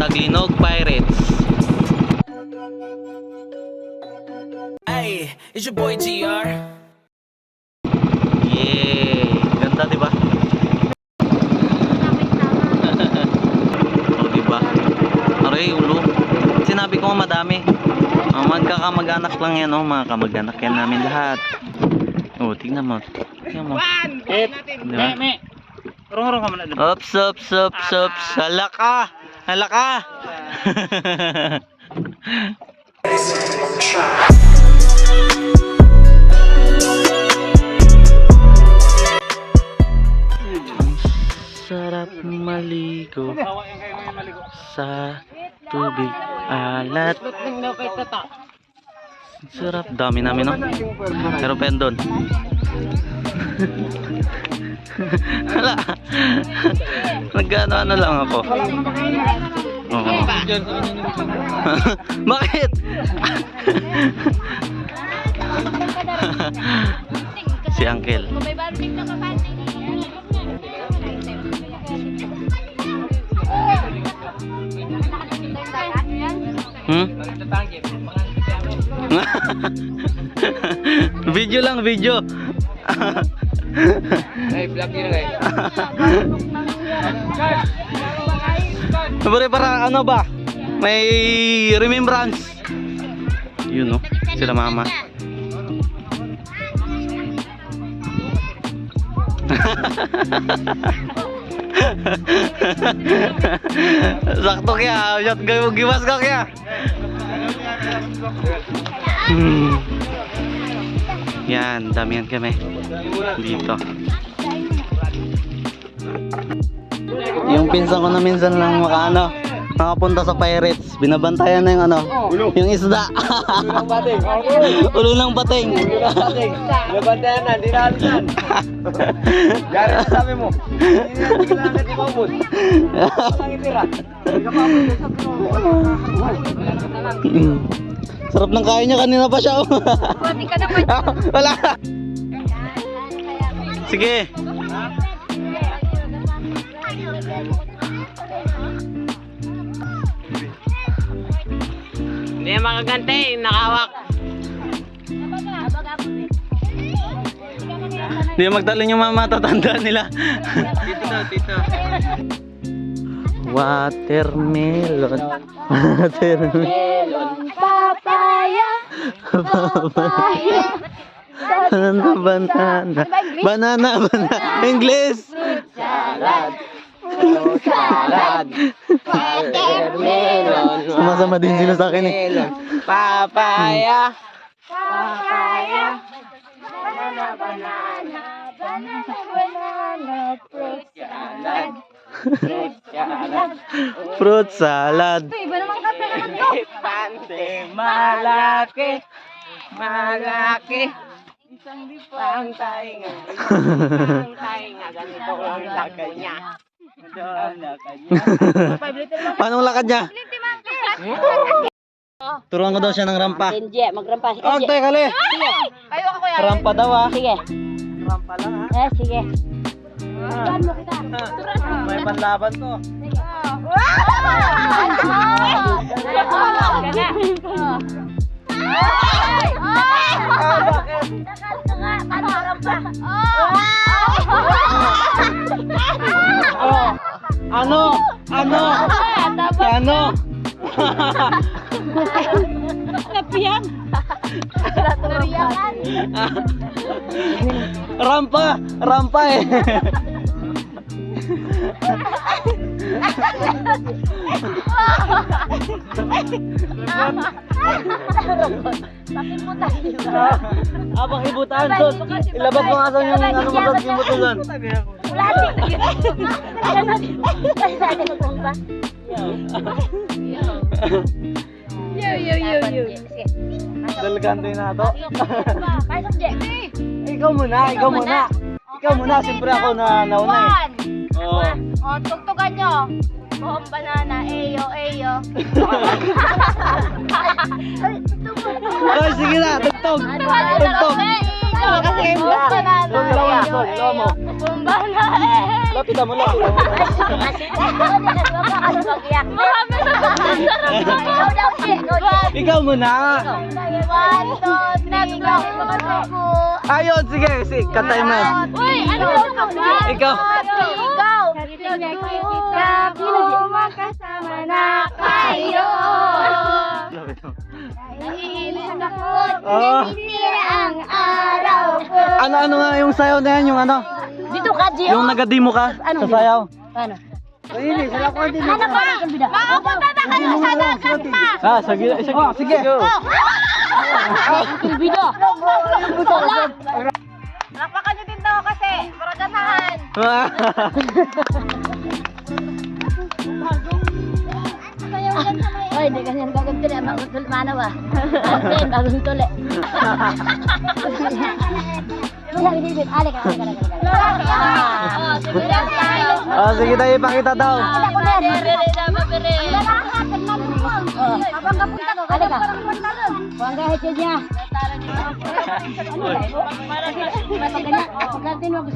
Taglinog Pirates. Hey, it's your boy GR. Yay! Ganda, di ba? oh, di ba? Aray, ulo. Sinabi ko madami. Oh, magkakamag-anak lang yan, oh. Mga kamag-anak yan namin lahat. Oh, tingnan mo. Tingnan mo. Di ba? Rong-rong ka muna. Ops, ops, ops, ops. Hala ka! Hala ka! Sarap maligo sa tubig alat. Sarap. Dami namin, no? Pero pendon. Hala. Nagano ano lang ako. Oo. Bakit? si Uncle. Hmm? video lang, video. Hey, vlog yun eh. Pare para ano ba? May remembrance. Yun no, sila mama. Sakto kaya, shot gaw giwas ka kaya. Hmm. Yan, damihan kami dito. Yung pinsan ko na minsan lang makaano, nakapunta sa pirates, binabantayan na yung ano, yung isda. Bating. Ulo ng bating. Nabantayan na, hindi na alisan. Yari na sabi mo. Hindi na kailangan natin mabot. Ang itira. Sarap ng kain niya kanina pa siya. oh. Pati ka naman. Wala. Sige. Hindi yan makagante, nakawak. Hindi magtalon yung mga matatanda nila. Dito na, dito. Watermelon. Watermelon. Banana, banana. Banana, banana. English. Salad. Salad. Watermelon. Sumasama din sila sa akin eh. Papaya. Papaya. Banana, banana. Banana, banana. Fruit salad. Salad. Fruit salad. Ito, iba naman kape na to. Malaki. Malaki. Pang tainga. Pang tainga. Ganito ang lakad niya. Ganito ang lakad niya. Paano ang lakad niya? Turuan ko daw siya ng rampa. Hindi, magrampa. Sige, Oh, teka kali. Kayo ako yan. Rampa daw ah. sige. Rampa lang ha. Eh, sige. Turuan mo kita. May panlaban to. Oh, ano? Ano? Ano? Napiyak. rampa, rampa eh. Abang ibutan doon. Ilabas mo nga sa yung ano masas yung buto doon. Yo, yo, yo, yo. Dalgando yun na to. Kaya subject. Ikaw muna, ikaw muna. Ikaw muna, siyempre ako na nauna eh. Oo. O, tugtugan nyo. Buhong banana, eyo, eyo. Ay, sige na, tugtog. Tugtog. Mo. Marami na Ikaw muna. Ayun, sige, sige, katay mo. Uy, ano ba Ikaw. Go. Magkasama na kayo. Nahihilin ako. Oh. Ang araw ko. Ano, ano nga yung sayaw na yan, yung ano? Dito ka, Gio. Yung nagadimo ka sa sayaw. Ano? Ayun eh, sala ko din. Ano na kayo sa dagat pa. Ah, sige, sige. Oh, sige. Bida. Napakan nyo din daw kasi. Para ganahan. Ay, di ganyan gagawin tuli. Bagong tuli manaw ah. Antin, bagong tuli. Oh, sige tayo. Ah, ipakita daw. Abang kapunta ko, alik ka. Buang gahit yun niya. Ano ba ito? Pag ganyan, pag